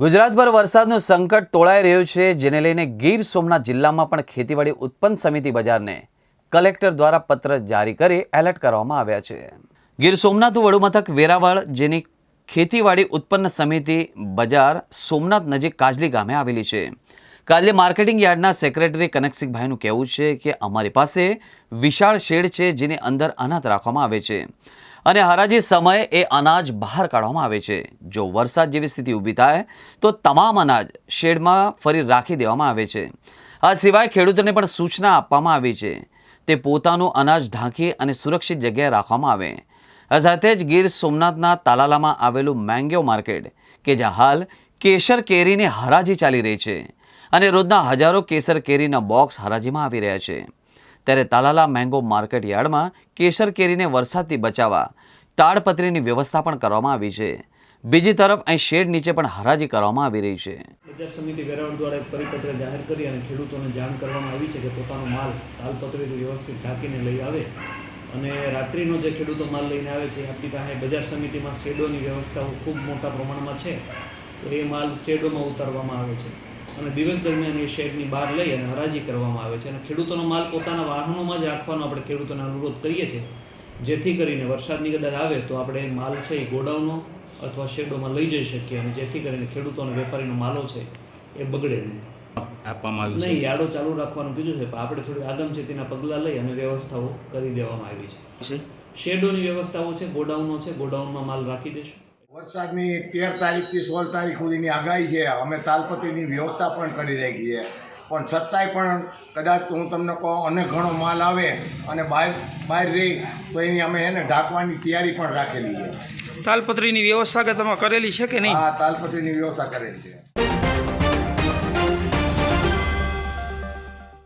ગુજરાતભર વરસાદનું સંકટ તોળાઈ રહ્યું છે, જેને લઈને ગીર સોમનાથ જિલ્લામાં પણ ખેતીવાડી ઉત્પન્ન સમિતિ બજારને કલેક્ટર દ્વારા પત્ર જારી કરી એલર્ટ કરવામાં આવ્યા છે. ગીર સોમનાથ વડુમથક વેરાવળ જેની ખેતીવાડી ઉત્પન્ન સમિતિ બજાર સોમનાથ નજીક કાજલી ગામે આવેલી છે. કાજલી માર્કેટિંગ યાર્ડના સેક્રેટરી કનકસિંહભાઈનું કહેવું છે કે અમારી પાસે વિશાળ શેડ છે જેની અંદર અનાજ રાખવામાં આવે છે. અને હરાજી સમયે એ અનાજ બહાર કાઢવામાં આવે છે. જો વરસાદ જેવી સ્થિતિ ઊભી થાય, તો તમામ અનાજ શેડમાં ફરી રાખી દેવામાં આવે છે. આ સિવાય ખેડૂતોને પણ સૂચના આપવામાં આવી છે. તે પોતાનું અનાજ ઢાંકી અને સુરક્ષિત જગ્યાએ રાખવામાં આવે. આ સાથે જ ગીર સોમનાથના તાલાલામાં આવેલું મેંગો માર્કેટ, કે જ્યાં હાલ કેસર કેરીની હરાજી ચાલી રહી છે. અને રોજના હજારો કેસર કેરીના બોક્સ હરાજીમાં આવી રહ્યા છે. ત્યારે તાલાલા મેંગો માર્કેટ યાર્ડમાં કેસર કેરીને વરસાદથી બચાવવા તાડપત્રીની વ્યવસ્થા પણ કરવામાં આવી છે. બીજી તરફ અહીં શેડ નીચે પણ હરાજી કરવામાં આવી રહી છે. બજાર સમિતિ વેરાવળ દ્વારા એક પરિપત્ર જાહેર કરી અને ખેડૂતોને જાણ કરવામાં આવી છે કે પોતાનો માલ તાલપત્રીથી વ્યવસ્થિત ઢાંકીને લઈ આવે અને રાત્રિનો જે ખેડૂતો માલ લઈને આવે છે, આપણી પાસે બજાર સમિતિમાં શેડોની વ્યવસ્થાઓ ખૂબ મોટા પ્રમાણમાં છે. એ માલ શેડોમાં ઉતારવામાં આવે છે. અને દિવસ દરમિયાન એ શેડની બહાર લઈ અને હરાજી કરવામાં આવે છે. અને ખેડૂતોનો માલ પોતાના વાહનોમાં જ રાખવાનો આપણે ખેડૂતોને અનુરોધ કરીએ છીએ. જેથી કરીને વરસાદની કદાચ આવે તો આપણે માલ છે એ ગોડાઉનો અથવા શેડોમાં લઈ જઈ શકીએ અને જેથી કરીને ખેડૂતો અને વેપારીનો માલો છે એ બગડે નહીં. આપવામાં આવ્યું નહીં યાડો ચાલુ રાખવાનું કીધું છે પણ આપણે થોડી આગમચેતીના પગલાં લઈ અને વ્યવસ્થાઓ કરી દેવામાં આવી છે? શેડોની વ્યવસ્થાઓ છે ગોડાઉનો છે ગોડાઉનમાં માલ રાખી દઈશું. વરસાદની તેર તારીખથી સોળ તારીખ સુધીની આગાહી છે. અમે તાલપત્રીની વ્યવસ્થા પણ કરી રાખી છે. પણ છતાંય પણ કદાચ હું તમને કહું અને ઘણો માલ આવે અને બહાર બહાર રહી તો એની અમે એને ઢાંકવાની તૈયારી પણ રાખેલી છે. તાલપત્રીની વ્યવસ્થા કે તમે કરેલી છે કે નહીં? હા તાલપત્રીની વ્યવસ્થા કરેલી છે.